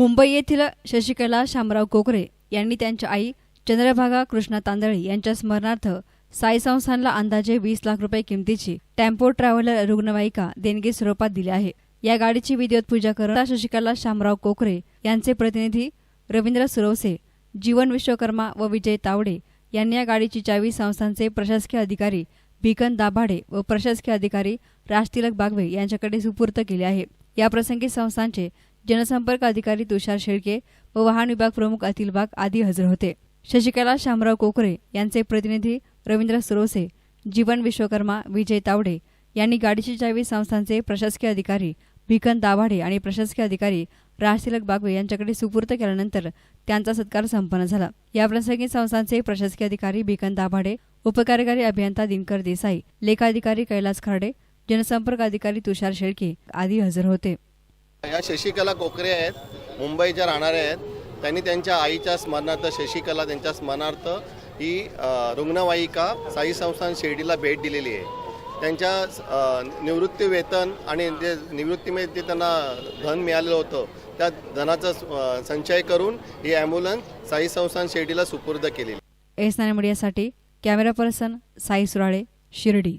मुंबई येथील शशिकला शामराव कोकरे यांनी त्यांच्या आई चंद्रभागा कृष्णा तांदळे यांच्या स्मरणार्थ साई संस्थानला अंदाजे वीस लाख रुपये किमतीची टेम्पो ट्रॅव्हलर रुग्णवाहिका देणगी स्वरूपात दिली आहे. या गाडीची विधिवत पूजा करता शशिकला शामराव कोकरे यांचे प्रतिनिधी रवींद्र सुरवसे जीवन विश्वकर्मा व विजय तावडे यांनी या गाडीची चावी संस्थांचे प्रशासकीय अधिकारी भिकन दाभाडे व प्रशासकीय अधिकारी राजतिलक बागवे यांच्याकडे सुपूर्त केली आहे. याप्रसंगी संस्थांचे जनसंपर्क अधिकारी तुषार शेळके व वाहन विभाग प्रमुख अतिल बाग आदी हजर होते. शशिकला शामराव कोकरे यांचे प्रतिनिधी रवींद्र सुरोसे जीवन विश्वकर्मा विजय तावडे यांनी गाडीची चावी संस्थांचे प्रशासकीय अधिकारी भिकन दाभाडे आणि प्रशासकीय अधिकारी राजतिलक बागवे यांच्याकडे सुपूर्त केल्यानंतर त्यांचा सत्कार संपन्न झाला. याप्रसंगी संस्थांचे प्रशासकीय अधिकारी भिकन दाभाडे उपकार्यकारी अभियंता दिनकर देसाई लेखाधिकारी कैलास खर्डे जनसंपर्क अधिकारी तुषार शेळके आदी हजर होते. या शशिकला कोकरे आहेत मुंबईच्या राहणाऱ्या आहेत. त्यांनी त्यांच्या आईच्या स्मरणार्थ शशिकला त्यांच्या स्मरणार्थ ही रुग्णवाहिका साई संस्थान शिर्डीला भेट दिलेली आहे. त्यांच्या निवृत्ती वेतन आणि जे निवृत्तीमध्ये ते त्यांना धन मिळालेलं होतं त्या धनाचा संचय करून ही ॲम्ब्युलन्स साई संस्थान शिर्डीला सुपूर्द केलेली एस मीडियासाठी कॅमेरा पर्सन साई सुराळे शिर्डी.